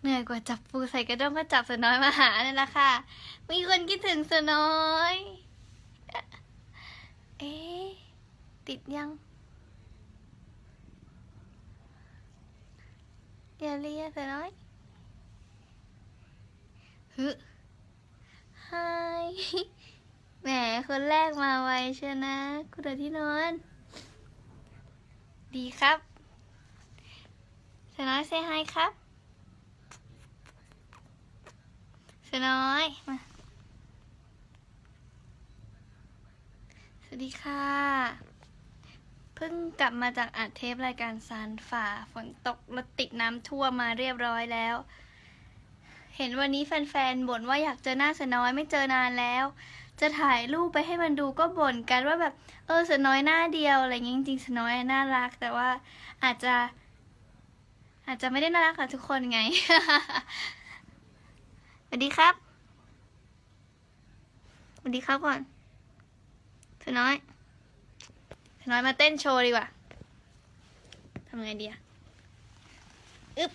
เหนื่อยกว่าจับปูใส่กระด้งก็จับสน้อยมาหาเนี่ยแหละค่ะ มีคนคิดถึงสน้อย เอ๊ติดยังอย่าเรียกเสือน้อยฮึไฮแหมคนแรกมาไวเชียนะ คุณเดที่นอน ดีครับสน้อยเซฮายครับ เสน้อยมาสวัสดีค่ะ เพิ่งกลับมาจากอัดเทปรายการซานฝ่า ฝนตกรถติดน้ำท่วมมาเรียบร้อยแล้ว เห็นวันนี้แฟนๆบ่นว่าอยากเจอหน้าสน้อยไม่เจอนานแล้ว จะถ่ายรูปไปให้มันดูก็บ่นกันว่าแบบเออสน้อยหน้าเดียวอะไรอย่างงี้จริงๆสน้อยน่ารัก แต่ว่าอาจจะ อาจจะไม่ได้น่ารักกับทุกคนไง สวัสดีครับ สวัสดีครับก่อนเธอน้อยเธอน้อยมาเต้นโชว์ดีกว่า ทำไงดีอะอึ๊บ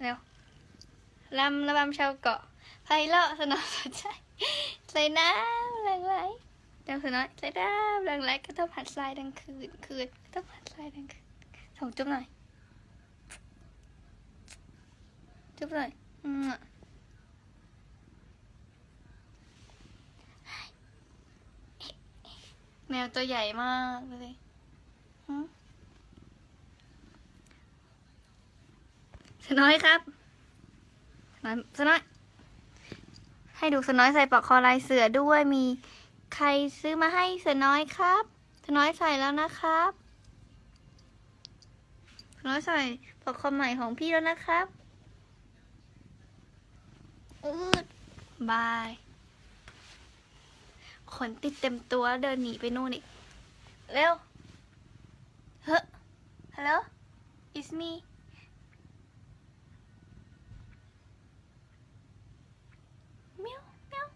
เร็วลำระบำชาวเกาะไพเราะสนอสนใจใส่น้ำหลังไหลเดี๋ยวเธอน้อยใส่น้ำหลังไหลก็ต้องผัดทรายดังคืนคืนก็ต้องผัดทรายดังคืนส่งจุ๊บหน่อย จุ๊บหน่อยอืม แมวตัวใหญ่มากเลยสน้อยครับสน้อยสน้อย ให้ดูสน้อยใส่ปลอกคอลายเสือด้วยมีใครซื้อมาให้สน้อยครับสน้อยใส่แล้วนะครับสน้อยใส่ปลอกคอใหม่ของพี่แล้วนะครับอืดบาย ขนติดเต็มตัวเดินหนีไปนู่นอีก เร็ว เฮ้ฮัลโหล it's me เมียวมียว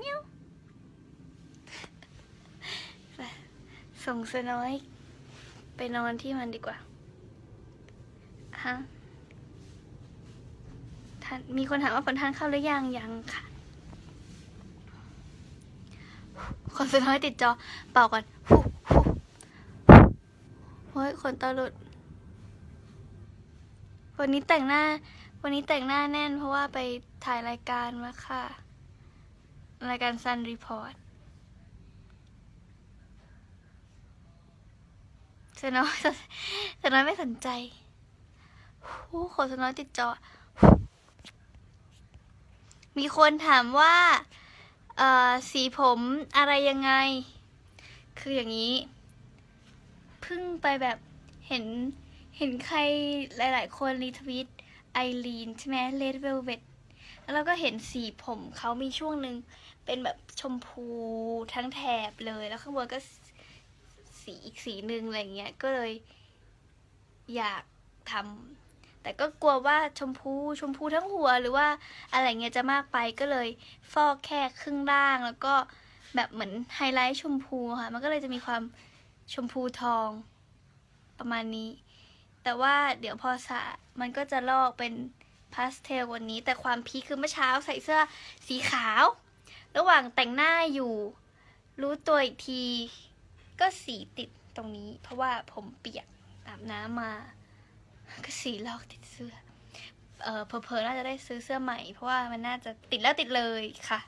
มียวไปส่งสน้อย ไปนอนที่มันดีกว่า ฮะานมีคนถามว่าผลทานข้าวหรือยังยังค่ะ คนสุดท้ายติดจอเป่าก่อนฮู้ฮู้เฮ้ยขนตาหลุด วันนี้แต่งหน้า วันนี้แต่งหน้าแน่นเพราะว่าไปถ่ายรายการมาค่ะ รายการซันรีพอร์ตสน้อยสน้อยไม่สนใจหูขนสน้อยติดจอ มีคนถามว่าสีผมอะไรยังไง คืออย่างนี้ เพิ่งไปแบบเห็นเห็นใครหลาย ๆ คนรีทวิตไอรีนใช่ไหมเลดเวลเวตแล้วก็เห็นสีผมเขามีช่วงหนึ่งเป็นแบบชมพูทั้งแถบเลย แล้วข้างบนก็สีอีกสีหนึ่งอะไรเงี้ย ก็เลยอยากทำ แต่ก็กลัวว่าชมพูชมพูทั้งหัวหรือว่าอะไรเงี้ยจะมากไปก็เลยฟอกแค่ครึ่งล่างแล้วก็แบบเหมือนไฮไลท์ชมพูค่ะ มันก็เลยจะมีความชมพูทองประมาณนี้ แต่ว่าเดี๋ยวพอสะมันก็จะลอกเป็นพาสเทลวันนี้ แต่ความพีคคือเมื่อเช้าใส่เสื้อสีขาว ระหว่างแต่งหน้าอยู่ รู้ตัวอีกที ก็สีติดตรงนี้ เพราะว่าผมเปียกอาบน้ำมา ก็สีลอกติดเสื้อ เออเพอๆน่าจะได้ซื้อเสื้อใหม่ เพราะว่ามันน่าจะติดแล้วติดเลยค่ะ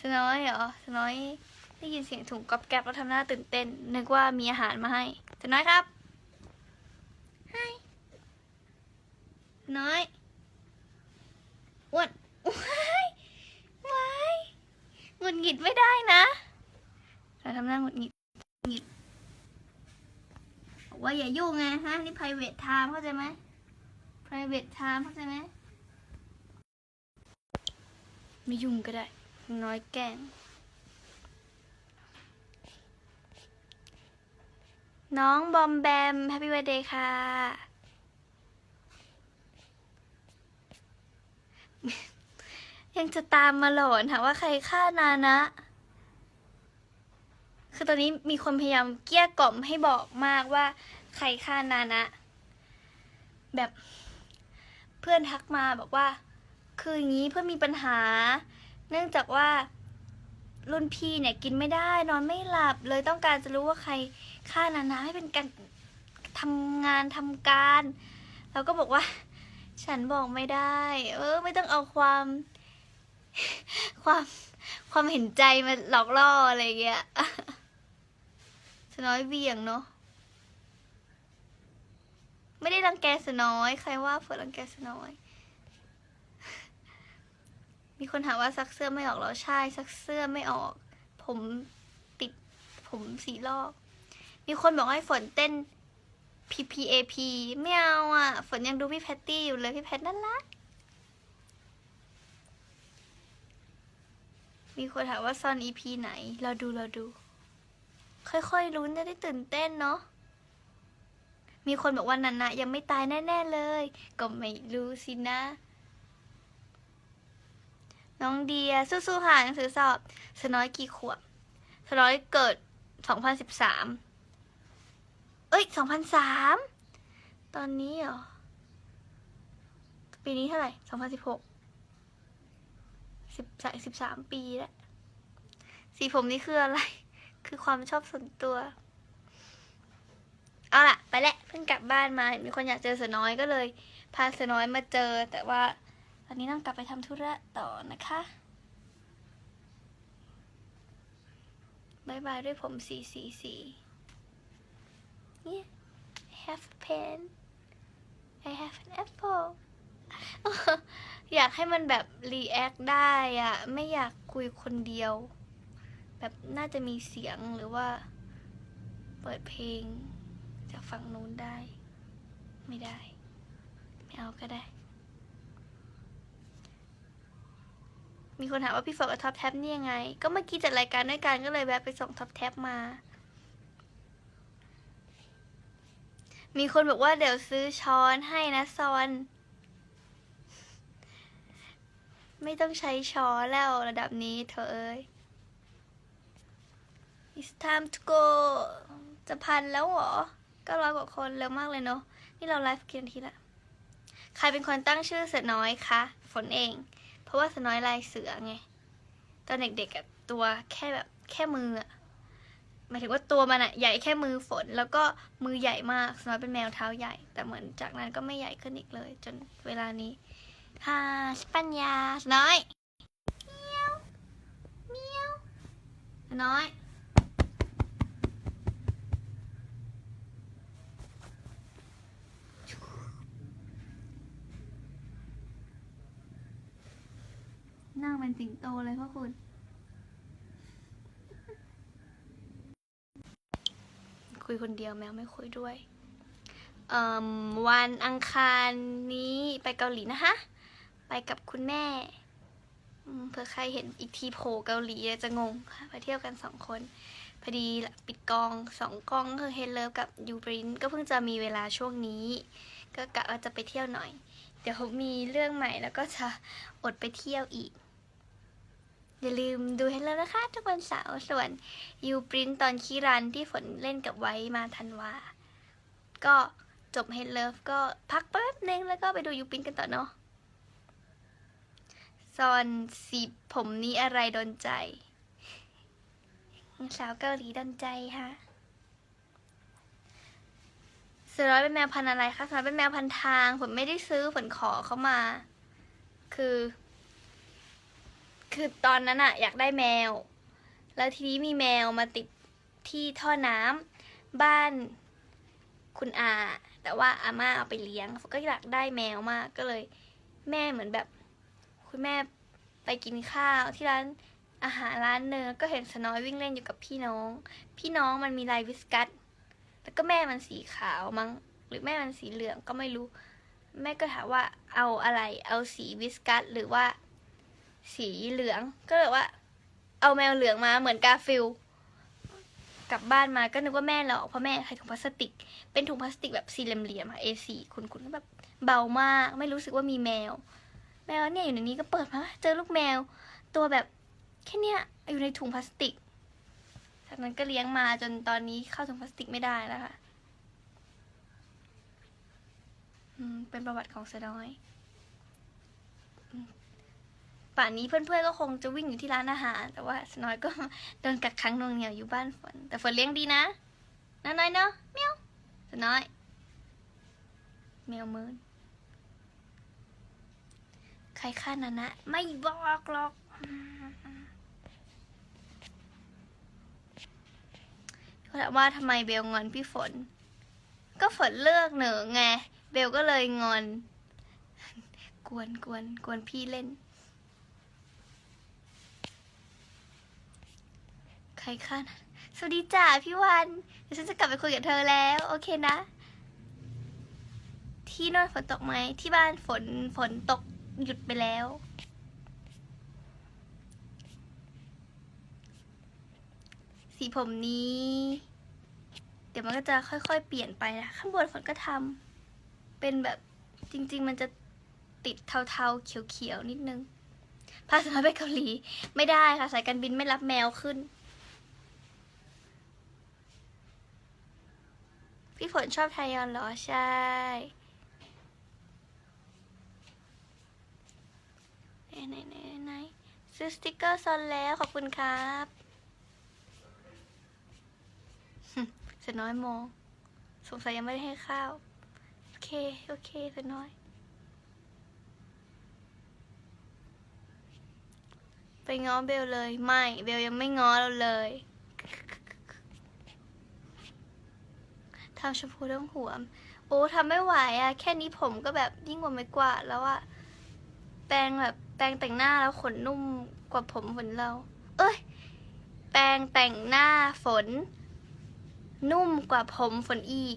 สน้อยเหรอสน้อยได้ยินเสียงถุงก๊อบแก๊บแล้วทำหน้าตื่นเต้น นึกว่ามีอาหารมาให้สน้อยครับไฮสน้อยอ้วนว้ายว้ายหงุดหงิดไม่ได้นะเราทำหน้าหงุดหงิดหงิด บอกว่าอย่ายุ่งไงฮะนี่ private time เข้าใจไหม private time เข้าใจไหมไม่ยุ่งก็ได้ น้อยแกล้งน้องบอมแบม Happy Birthday ค่ะ ยังจะตามมาหลอนถามว่าใครฆ่านานะ คือตอนนี้มีคนพยายามเกลี้ยกล่อมให้บอกมากว่าใครฆ่านานะ แบบเพื่อนทักมาบอกว่า คืออย่างนี้เพื่อนมีปัญหา เนื่องจากว่ารุ่นพี่เนี่ยกินไม่ได้ นอนไม่หลับเลยต้องการจะรู้ว่าใครฆ่านานะให้เป็นการทำงานทำการเราก็บอกว่า ฉันบอกไม่ได้ เออ ไม่ต้องเอาความ ความความเห็นใจมาหลอกล่ออะไรอย่างเงี้ย น้อยเบี่ยงเนาะไม่ได้รังแกสน้อย ใครว่าเฟิร์นรังแกสน้อย มีคนถามว่าซักเสื้อไม่ออกเหรอใช่ซักเสื้อไม่ออก ผมติดผมสีลอก มีคนบอกให้ฝนเต้น PPAP ไม่เอาอะ ฝนยังดูพี่แพตตี้อยู่เลยพี่แพทน่ารักมีคนถามว่าซอน EP ไหน เราดูเราดู ค่อยๆลุ้นจะได้ตื่นเต้นเนาะ มีคนบอกว่านันนะยังไม่ตายแน่ ๆเลย ก็ไม่รู้สินะ น้องเดียสู้ๆค่ะหนังสือสอบสน้อยกี่ขวบสน้อยเกิด2013เอ้ย2003ตอนนี้เหรอ ปีนี้เท่าไหร่2016สิบสิบสามปีแล้ว สีผมนี่คืออะไร คือความชอบส่วนตัว เอาล่ะ ไปแล้วเพิ่งกลับบ้านมาเห็นมีคนอยากเจอเสือน้อยก็เลย พาเสือน้อยมาเจอ แต่ว่าตอนนี้ต้องกลับไปทำธุระต่อนะคะบายบายด้วยผมสีสีสีเนี่ย I have a pen I have an apple อยากให้มันแบบ รีแอคได้อะไม่อยากคุยคนเดียว แบบน่าจะมีเสียงหรือว่า เปิดเพลง จากฝั่งนู้นได้ ไม่ได้ ไม่เอาก็ได้ มีคนถามว่าพี่ฟอกกับท็อปแท็บนี่ยังไง ก็เมื่อกี้จัดรายการด้วยกันก็เลยแวะไปส่งท็อปแท็บมา มีคนบอกว่าเดี๋ยวซื้อช้อนให้นะซอนไม่ต้องใช้ช้อนแล้วระดับนี้เธอเอ้ย It's time to go จะพันแล้วเหรอก็ร้อยกว่าคนเร็วมากเลยเนาะ นี่เราไลฟ์กี่นาทีละ ใครเป็นคนตั้งชื่อเสือน้อยคะ ฝนเอง เพราะว่าเสือน้อยลายเสือไง ตอนเด็กๆอะตัวแค่แบบแค่มืออะหมายถึงว่าตัวมันอะใหญ่แค่มือฝน แล้วก็มือใหญ่มากสือน้อยเป็นแมวเท้าใหญ่ แต่เหมือนจากนั้นก็ไม่ใหญ่ขึ้นอีกเลย จนเวลานี้ฮ่าสปัญญาสน้อยเมียวเมียวน้อย นั่งเป็นสิงโตเลยพ่อคุณ คุยคนเดียวแมวไม่คุยด้วย เอ่มวันอังคารนี้ไปเกาหลีนะคะ ไปกับคุณแม่เผื่อใครเห็นอีกทีโผล่เกาหลีจะงงค่ะไปเที่ยวกันสองคนพอดีปิดกองสองกองคือเฮดเลิฟกับยูบรินก็เพิ่งจะมีเวลาช่วงนี้ ก็กะว่าจะไปเที่ยวหน่อย เดี๋ยวมีเรื่องใหม่แล้วก็จะอดไปเที่ยวอีก อย่าลืมดูให้แล้วนะคะ ทุกวันเสาร์ส่วนยูปรินตอนคีรันที่ฝนเล่นกับไว้มาทันวา ก็จบเฮดเลิฟก็พักแป๊บนึงแล้วก็ไปดูยูปรินกันต่อเนาะซอนสีผมนี้อะไรโดนใจสาวเกาหลีโดนใจค่ะ เสือร้อยเป็นแมวพันธุ์อะไรคะเสือร้อยเป็นแมวพันทางผมไม่ได้ซื้อผมขอเขามา คือ คือตอนนั้นอะอยากได้แมว แล้วทีนี้มีแมวมาติดที่ท่อน้ำบ้านคุณอา แต่ว่าอาม่าเอาไปเลี้ยงก็อยากได้แมวมากก็เลย แม่เหมือนแบบ คุณแม่ไปกินข้าวที่ร้านอาหารร้านเนื้อก็เห็นสนอยวิ่งเล่นอยู่กับพี่น้อง พี่น้องมันมีลายวิสกัส แล้วก็แม่มันสีขาวมั้งหรือแม่มันสีเหลืองก็ไม่รู้ แม่ก็ถามว่าเอาอะไร เอาสีวิสกัสหรือว่า สีเหลืองก็เลยว่า เอาแมวเหลืองมาเหมือนกาฟิลกลับบ้านมาก็นึกว่าแม่หลอกเพราะแม่ใส่ถุงพลาสติก เป็นถุงพลาสติกแบบสี่เหลี่ยมๆอะ A4 คุณคุณแบบเบามาก ไม่รู้สึกว่ามีแมว แมวเนี่ยอยู่ในนี้ก็เปิดมาเจอลูกแมว ตัวแบบแค่เนี้ยอยู่ในถุงพลาสติก จากนั้นก็เลี้ยงมาจนตอนนี้เข้าถุงพลาสติกไม่ได้แล้วค่ะเป็นประวัติของเสือน้อย ป่านนี้เพื่อนๆก็คงจะวิ่งอยู่ที่ร้านอาหาร แต่ว่าเสือน้อยก็โดนกักขังนวงเหนียวอยู่บ้านฝน แต่ฝนเลี้ยงดีนะน้อยๆเนาะเมียวเสือน้อยแมวมืนใครฆ่านานะ ไม่บอกหรอกเขา ถามว่าทำไมเบลงอนพี่ฝน ก็ฝนเลือกเหนือไง เบลก็เลยงอน กวนกวนกวนพี่เล่น ใครฆ่านะสวัสดีจ้าพี่วันเดี๋ยวฉันจะกลับไปคุยกับเธอแล้ว โอเคนะ ที่นอนฝนตกไหมที่บ้านฝนฝนตกหยุดไปแล้ว สีผมนี้ เดี๋ยวมันก็จะค่อยๆ เปลี่ยนไปนะข้างบนฝนก็ทำเป็นแบบจริง ๆ มันจะติดเทาๆ เขียวๆ นิดนึงพาสมาไปเกาหลี ไม่ได้ค่ะ สายการบินไม่รับแมวขึ้น พี่ฝนชอบไทยอนเหรอ ใช่ ไหนไหนไหนไหนซื้อสติกเกอร์ซอนแล้ว ขอบคุณครับ เสน้อยมอง สงสัยยังไม่ได้ให้ข้าว โอเค โอเคเสน้อย ไปง้อเบลเลย ไม่ เบลยังไม่ง้อเราเลยทำชมพูต้องหัว โอ้ทำไม่ไหวอะแค่นี้ผมก็แบบยิ่งกว่าไม่กว่าแล้วอะแปรงแบบแปรงแต่งหน้าแล้วขนนุ่มกว่าผมฝนเรา เอ้ย แปรงแต่งหน้าฝน นุ่มกว่าผมฝนอีก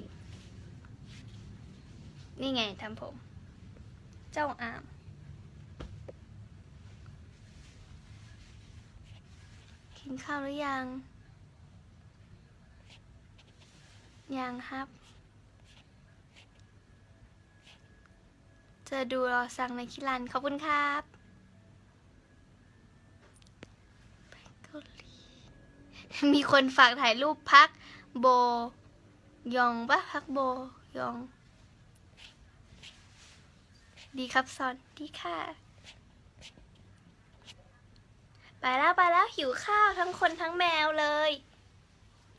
นี่ไงทำผม เจ้าอาม กินข้าวหรือยัง ยังครับ จะดูรอสั่งในคิรัน ขอบคุณครับมีคนฝากถ่ายรูปพัก โบ ยองปะพักโบ ยอง ดีครับซอนดีค่ะ ไปแล้วไปแล้วหิวข้าวทั้งคนทั้งแมวเลย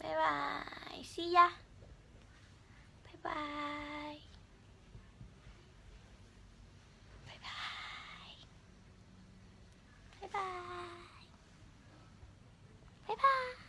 บายบายซียะบายบายบายบายบายบายบายบาย